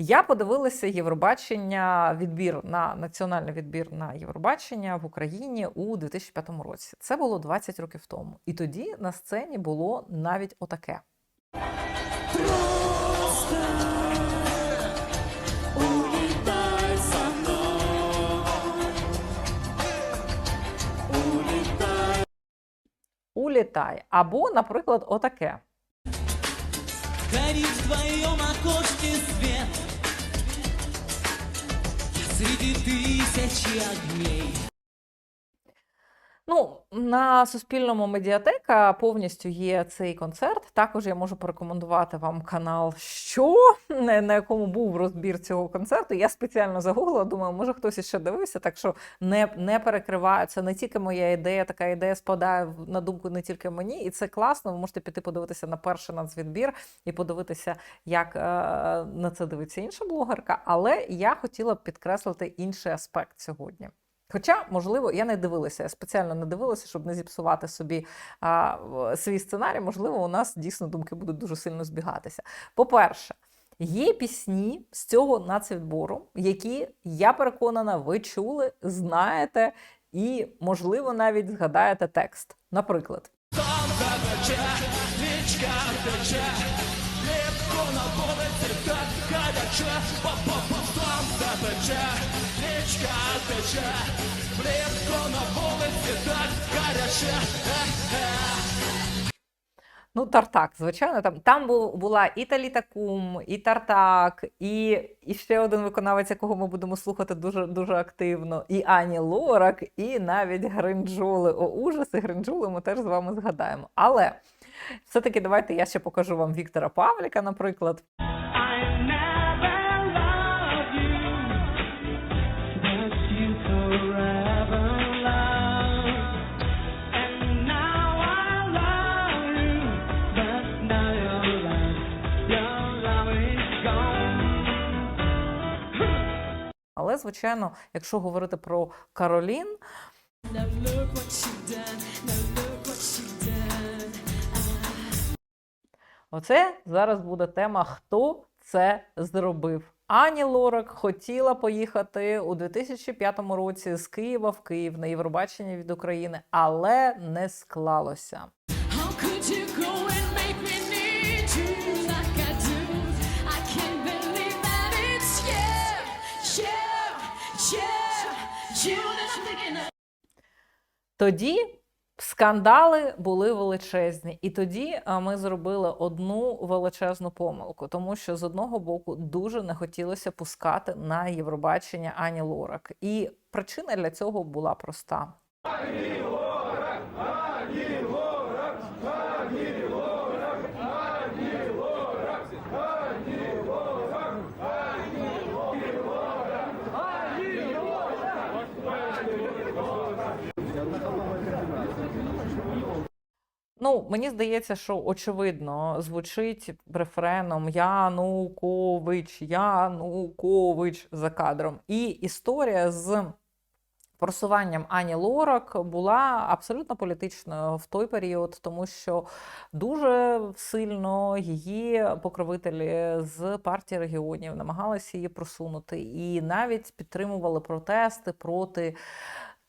Я подивилася Євробачення відбір на національний відбір на Євробачення в Україні у 2005 році. Це було 20 років тому. І тоді на сцені було навіть отаке. Улітай. Або, наприклад, отаке. Горит в твоем среди тысячи огней Ну, на Суспільному медіатека повністю є цей концерт. Також я можу порекомендувати вам канал, що на якому був розбір цього концерту. Я спеціально загуглила, думаю, може хтось іще дивився, так що не, не перекриваю. Це не тільки моя ідея, така ідея спадає на думку не тільки мені, і це класно. Ви можете піти подивитися на перший нацвідбір і подивитися, як е, на це дивиться інша блогерка. Але я хотіла б підкреслити інший аспект сьогодні. Хоча, можливо, я не дивилася, я спеціально не дивилася, щоб не зіпсувати собі а, свій сценарій. Можливо, у нас дійсно думки будуть дуже сильно збігатися. По-перше, є пісні з цього нацвідбору, які, я переконана, ви чули, знаєте і, можливо, навіть згадаєте текст. Наприклад. Ну, Тартак, звичайно, там, там була і Таліта Кум, і Тартак, і, і ще один виконавець, якого ми будемо слухати дуже, дуже активно, і Ані Лорак, і навіть Гринджоли. О, ужаси Гринджоли ми теж з вами згадаємо. Але все-таки давайте я ще покажу вам Віктора Павліка, наприклад. Але, звичайно, якщо говорити про Каролін, Оце зараз буде тема, хто це зробив. Ані Лорак хотіла поїхати у 2005 році з Києва в Київ на Євробачення від України, але не склалося. Тоді скандали були величезні, і тоді ми зробили одну величезну помилку, тому що з одного боку дуже не хотілося пускати на Євробачення Ані Лорак. І причина для цього була проста. Ну, мені здається, що очевидно звучить рефреном Янукович, Янукович за кадром. І історія з просуванням Ані Лорак була абсолютно політичною в той період, тому що дуже сильно її покровителі з партії регіонів намагалися її просунути і навіть підтримували протести проти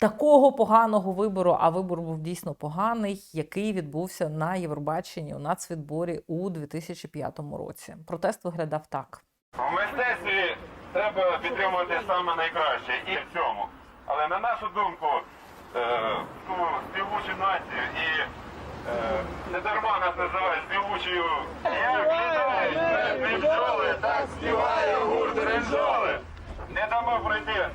такого поганого вибору, а вибор був дійсно поганий, який відбувся на Євробаченні у нацвідборі у 2005 році. Протест виглядав так. В мистецтві треба підтримувати саме найкраще і в цьому. Але на нашу думку, е, ту співучу націю і е, не дарма нас називають співучою. Як літають бджоли, так співає гурт ренджоли. Не дамо пройти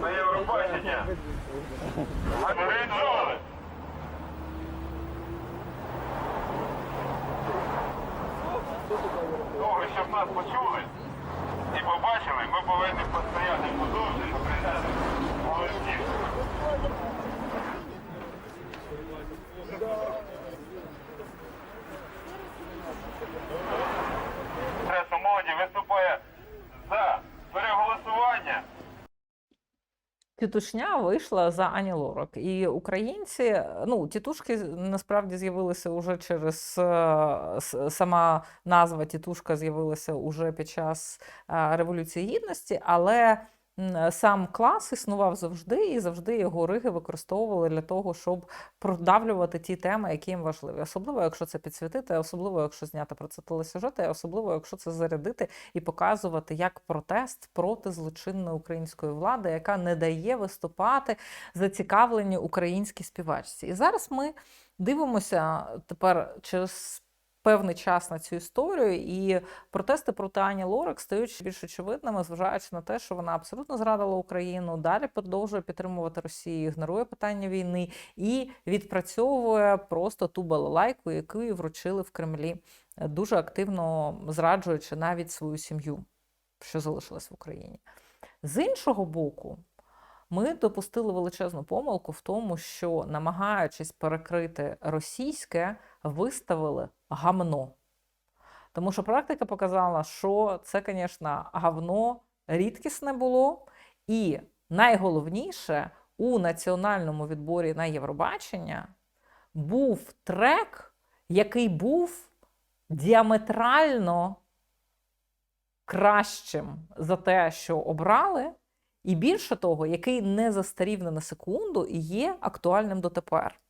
на Євробачення. Того, щоб нас почули і побачили, ми повинні постояти подовжити, прийняти молодців. Тітушня вийшла за Ані Лорак. І українці, ну, тітушки насправді з'явилися уже через е, сама назва тітушка з'явилася уже під час е, Революції Гідності, але сам клас існував завжди, і завжди його риги використовували для того, щоб продавлювати ті теми, які їм важливі. Особливо, якщо це підсвітити, особливо, якщо зняти про це телесюжети, особливо, якщо це зарядити і показувати як протест проти злочинної української влади, яка не дає виступати зацікавлені українській співачці. І зараз ми дивимося тепер через. Певний час на цю історію, і протести проти Ані Лорак стають більш очевидними, зважаючи на те, що вона абсолютно зрадила Україну, далі продовжує підтримувати Росію, ігнорує питання війни і відпрацьовує просто ту балалайку, яку їй вручили в Кремлі, дуже активно зраджуючи навіть свою сім'ю, що залишилась в Україні. З іншого боку, ми допустили величезну помилку в тому, що, намагаючись перекрити російське, виставили гамно. Тому що практика показала, що це, звісно, гавно рідкісне було. І найголовніше у національному відборі на Євробачення був трек, який був діаметрально кращим за те, що обрали, і більше того, який не застарів не на секунду і є актуальним дотепер.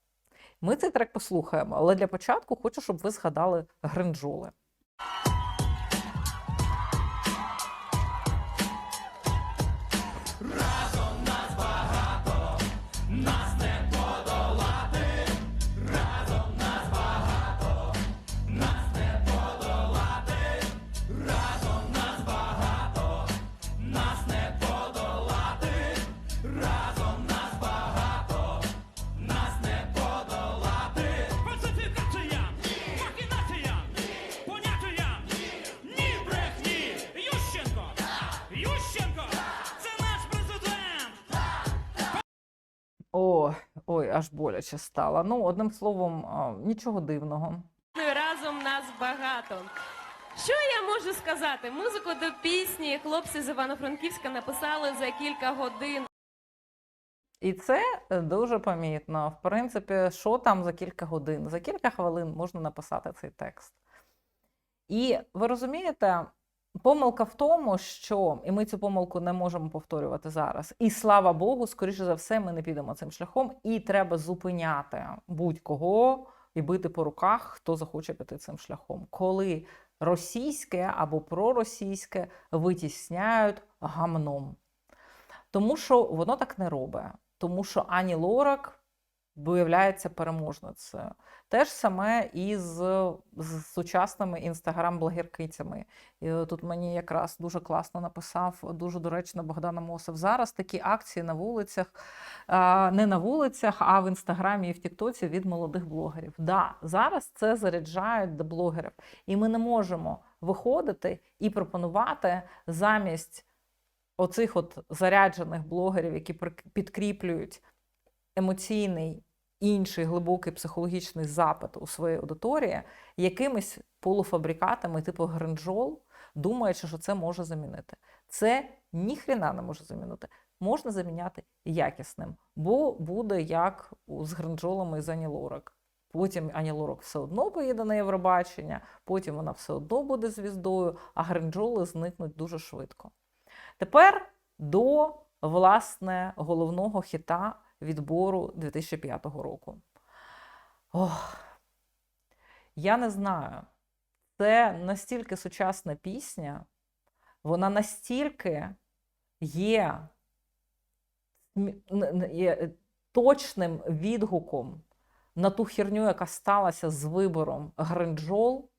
Ми цей трек послухаємо, але для початку хочу, щоб ви згадали гринджоли. О, ой, аж боляче стало. Ну, одним словом, нічого дивного. Разом нас багато. Що я можу сказати? Музику до пісні хлопці з Івано-Франківська написали за кілька годин. І це е, дуже помітно. В принципі, що там за кілька годин? За кілька хвилин можна написати цей текст. І ви розумієте, помилка в тому, що і ми цю помилку не можемо повторювати зараз. І слава Богу, скоріше за все, ми не підемо цим шляхом, і треба зупиняти будь-кого і бити по руках, хто захоче піти цим шляхом. Коли російське або проросійське витісняють гамном. Тому що воно так не робить. Тому що Ані Лорак виявляється переможницею. Те ж саме і з, з сучасними інстаграм-блогеркицями. І тут мені якраз дуже класно написав, дуже доречно Богдана Мосов. Зараз такі акції на вулицях, не на вулицях, а в інстаграмі і в Тіктоці від молодих блогерів. Да, зараз це заряджають до блогерів. І ми не можемо виходити і пропонувати замість оцих от заряджених блогерів, які підкріплюють емоційний інший глибокий психологічний запит у своїй аудиторії якимись полуфабрикатами, типу гринджол, думаючи, що це може замінити. Це ніхрена не може замінити. Можна заміняти якісним, бо буде як з гринджолами з Ані Лорак. Потім Ані Лорак все одно поїде на Євробачення, потім вона все одно буде звіздою, а гринджоли зникнуть дуже швидко. Тепер до власне головного хіта відбору 2005 року. Ох, я не знаю. Це настільки сучасна пісня, вона настільки є, точним відгуком на ту херню, яка сталася з вибором гринджол,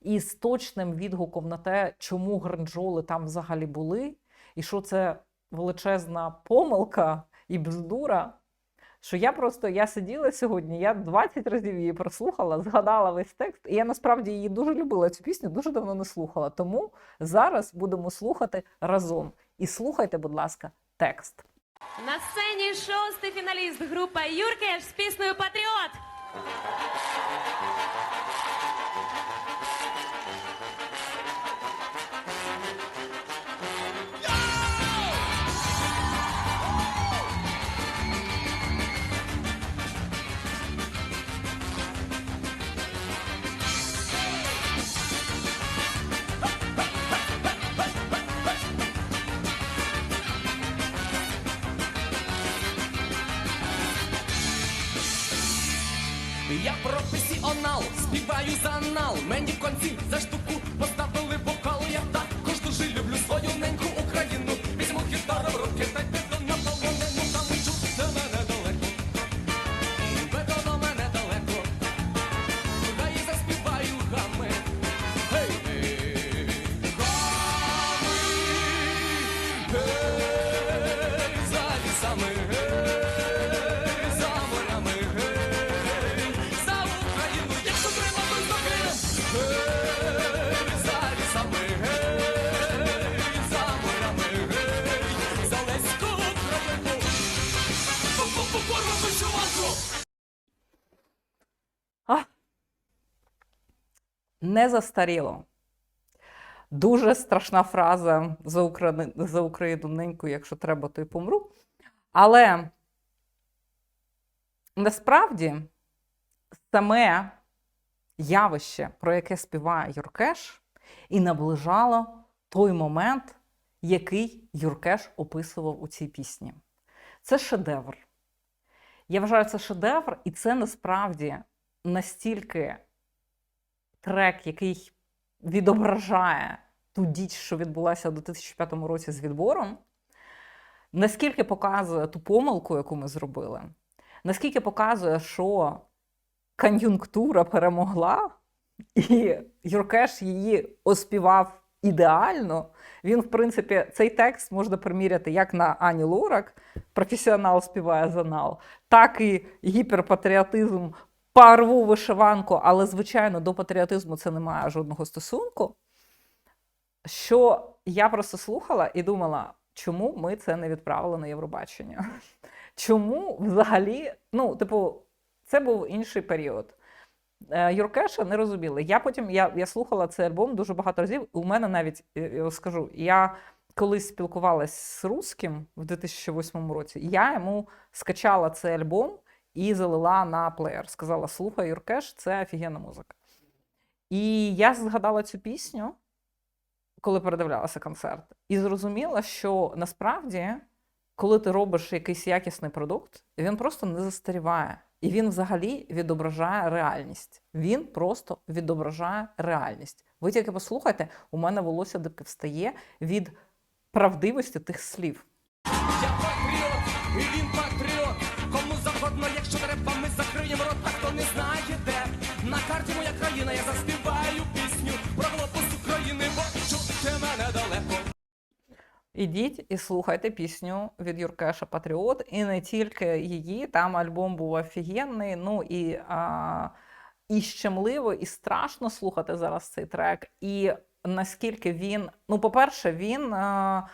і з точним відгуком на те, чому гринджоли там взагалі були, і що це величезна помилка і бздура. Що я просто я сиділа сьогодні, я 20 разів її прослухала, згадала весь текст, і я насправді її дуже любила цю пісню, дуже давно не слухала. Тому зараз будемо слухати разом. І слухайте, будь ласка, текст. На сцені шостий фіналіст група Юркеш з піснею Патріот. Професіонал, співаю за анал. Мені в конці за штуку поставили Не застаріло. Дуже страшна фраза за Україну, за Україну неньку, якщо треба, то й помру. Але насправді саме явище, про яке співає Юркеш, і наближало той момент, який Юркеш описував у цій пісні. Це шедевр. Я вважаю, це шедевр, і це насправді настільки трек, який відображає ту діч, що відбулася у 2005 році з відбором, наскільки показує ту помилку, яку ми зробили, наскільки показує, що кон'юнктура перемогла, і Юркеш її оспівав ідеально. Він, в принципі, цей текст можна приміряти як на Ані Лорак, професіонал співає занал, так і гіперпатріотизм парву вишиванку, але, звичайно, до патріотизму це не має жодного стосунку. Що я просто слухала і думала, чому ми це не відправили на Євробачення? Чому взагалі, ну, типу, це був інший період. Е, Юркеша не розуміли. Я потім я, я слухала цей альбом дуже багато разів. У мене навіть е, я скажу, я колись спілкувалась з русським в 2008 році. Я йому скачала цей альбом і залила на плеєр. Сказала: слухай, Юркеш, це офігенна музика. І я згадала цю пісню, коли передивлялася концерт, і зрозуміла, що насправді, коли ти робиш якийсь якісний продукт, він просто не застаріває. І він взагалі відображає реальність. Він просто відображає реальність. Ви тільки послухайте, у мене волосся дибки встає від правдивості тих слів. Я патріот, і він Ідіть і слухайте пісню від Юркеша Патріот. І не тільки її, там альбом був офігенний. Ну і, а, і щемливо, і страшно слухати зараз цей трек. І наскільки він, ну, по-перше, він а,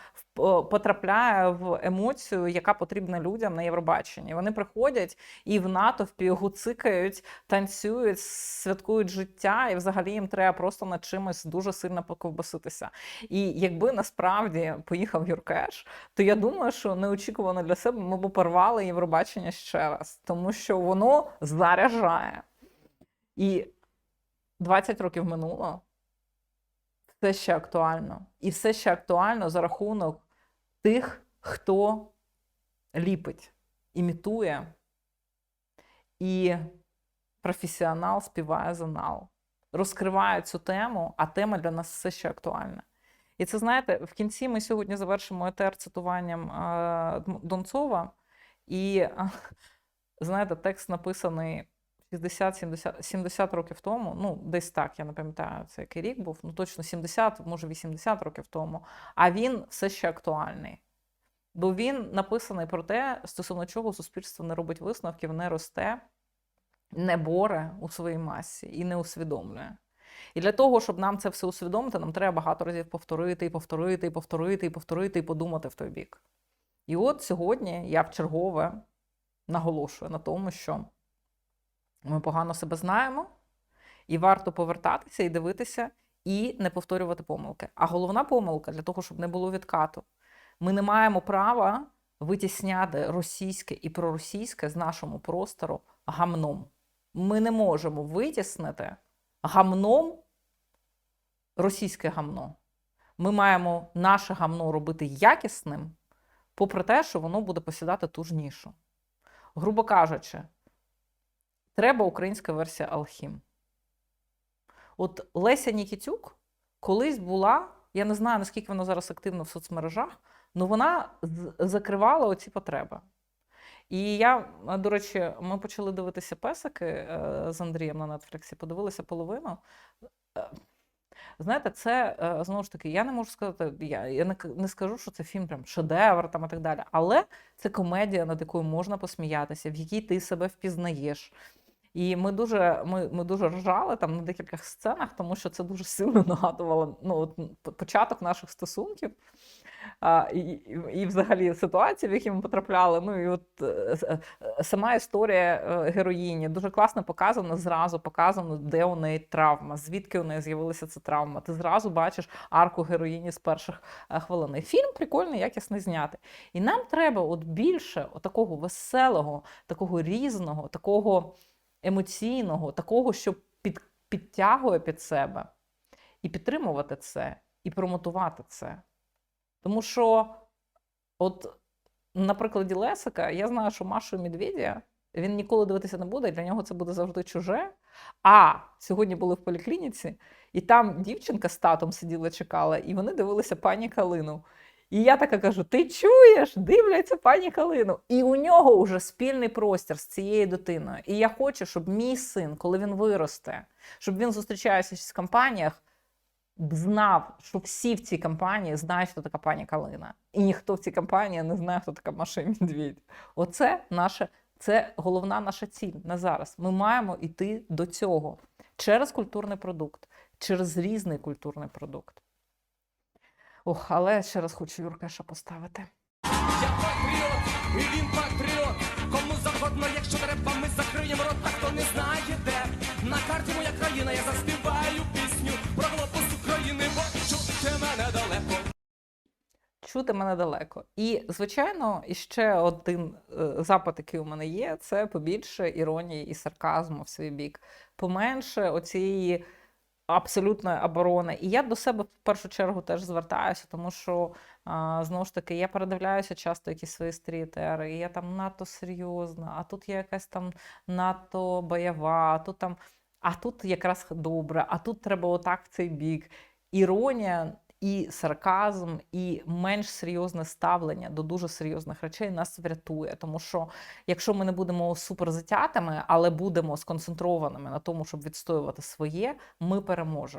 потрапляє в емоцію, яка потрібна людям на Євробаченні. Вони приходять і в натовпі гуцикають, танцюють, святкують життя, і взагалі їм треба просто над чимось дуже сильно поковбаситися. І якби насправді поїхав Юркеш, то я думаю, що неочікувано для себе ми б порвали Євробачення ще раз, тому що воно заряджає. І 20 років минуло, все ще актуально. І все ще актуально за рахунок тих, хто ліпить, імітує, і професіонал співає занал. Розкриває цю тему, а тема для нас все ще актуальна. І це знаєте, в кінці ми сьогодні завершимо етер цитуванням е, Донцова. І знаєте, текст написаний 60-70 70 років тому. Ну, десь так, я не пам'ятаю, це який рік був. Ну, точно 70, може 80 років тому. А він все ще актуальний. Бо він написаний про те, стосовно чого суспільство не робить висновків, не росте, не боре у своїй масі і не усвідомлює. І для того, щоб нам це все усвідомити, нам треба багато разів повторити, і повторити, і повторити, і повторити, і подумати в той бік. І от сьогодні я вчергове наголошую на тому, що ми погано себе знаємо, і варто повертатися і дивитися, і не повторювати помилки. А головна помилка для того, щоб не було відкату, ми не маємо права витісняти російське і проросійське з нашого простору гамном. Ми не можемо витіснити гамном російське гамно. Ми маємо наше гамно робити якісним, попри те, що воно буде посідати ту ж нішу. Грубо кажучи, треба українська версія Алхім. От Леся Нікітюк колись була, я не знаю, наскільки вона зараз активна в соцмережах, але вона закривала оці потреби. І я, до речі, ми почали дивитися песики е, з Андрієм на Нетфліксі, подивилися половину. Е, Знаєте, це е, знову ж таки, я не можу сказати, я, я не, не скажу, що це фільм прям шедевр там і так далі. Але це комедія, над якою можна посміятися, в якій ти себе впізнаєш. І ми дуже, ми, ми дуже ржали там на декількох сценах, тому що це дуже сильно нагадувало ну, от, початок наших стосунків. А, і, і, взагалі ситуації, в які ми потрапляли. Ну і от е, е, сама історія е, героїні дуже класно показана, зразу показано, де у неї травма, звідки у неї з'явилася ця травма. Ти зразу бачиш арку героїні з перших хвилин. Фільм прикольний, якісний знятий. І нам треба от більше от такого веселого, такого різного, такого емоційного, такого, що під, підтягує під себе, і підтримувати це, і промотувати це. Тому що, от на прикладі Лесика, я знаю, що Машу Медведя він ніколи дивитися не буде, для нього це буде завжди чуже. А сьогодні були в поліклініці, і там дівчинка з татом сиділа, чекала, і вони дивилися пані Калину. І я така кажу: ти чуєш? Дивляться пані Калину. І у нього вже спільний простір з цією дитиною. І я хочу, щоб мій син, коли він виросте, щоб він зустрічається в компаніях, знав, що всі в цій компанії знають, хто така пані Калина. І ніхто в цій компанії не знає, хто така Маша Медведь. Оце наше, це головна наша ціль на зараз. Ми маємо йти до цього через культурний продукт, через різний культурний продукт. Ох, але ще раз хочу Юркеша поставити. Я патріот, і він патріот. Кому завгодно, якщо треба, ми закриємо рот, та хто не знає де. На карті моя країна, я заспіваю пісню про глобус України, бо чути мене далеко. чути мене далеко. І, звичайно, іще один е, запит, який у мене є, це побільше іронії і сарказму в свій бік, поменше оцієї абсолютної оборони. І я до себе в першу чергу теж звертаюся, тому що знову ж таки я передивляюся часто якісь свої стрітери, і я там надто серйозна, а тут я якась там надто бойова, а тут там. А тут якраз добре, а тут треба отак в цей бік. Іронія і сарказм, і менш серйозне ставлення до дуже серйозних речей нас врятує. Тому що якщо ми не будемо суперзатятими, але будемо сконцентрованими на тому, щоб відстоювати своє, ми переможемо.